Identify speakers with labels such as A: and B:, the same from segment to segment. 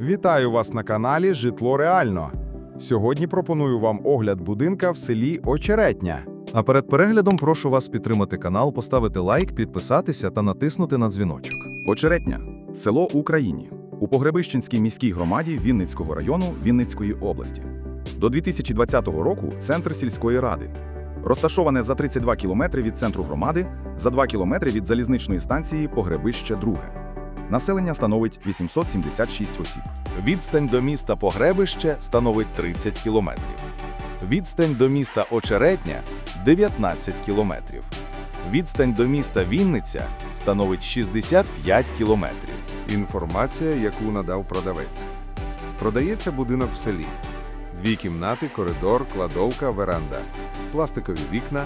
A: Вітаю вас на каналі Житло Реально. Сьогодні пропоную вам огляд будинка в селі Очеретня.
B: А перед переглядом прошу вас підтримати канал, поставити лайк, підписатися та натиснути на дзвіночок.
C: Очеретня село Україні у Погребищенській міській громаді Вінницького району Вінницької області. До 2020 року центр сільської ради. Розташоване за 32 кілометри від центру громади, за 2 кілометри від залізничної станції Погребище Друге. Населення становить 876 осіб.
A: Відстань до міста Погребище становить 30 кілометрів. Відстань до міста Очеретня 19 кілометрів. Відстань до міста Вінниця становить 65 кілометрів. Інформація, яку надав продавець. Продається будинок в селі. Дві кімнати, коридор, кладовка, веранда, пластикові вікна,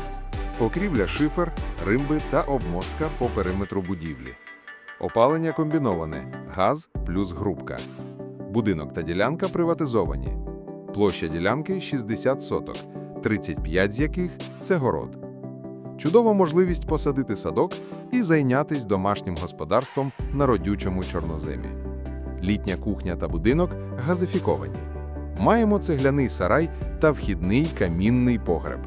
A: покрівля шифер, римби та обмостка по периметру будівлі. Опалення комбіноване газ плюс грубка. Будинок та ділянка приватизовані. Площа ділянки 60 соток, 35 з яких це город. Чудова можливість посадити садок і зайнятись домашнім господарством на родючому чорноземі. Літня кухня та будинок газифіковані. Маємо цегляний сарай та вхідний камінний погреб.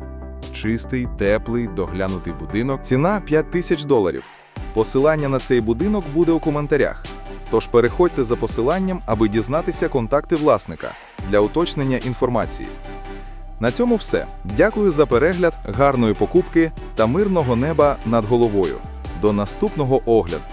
A: Чистий, теплий, доглянутий будинок.
B: Ціна 5 тисяч доларів. Посилання на цей будинок буде у коментарях. Тож переходьте за посиланням, аби дізнатися контакти власника для уточнення інформації. На цьому все. Дякую за перегляд, гарної покупки та мирного неба над головою. До наступного огляду.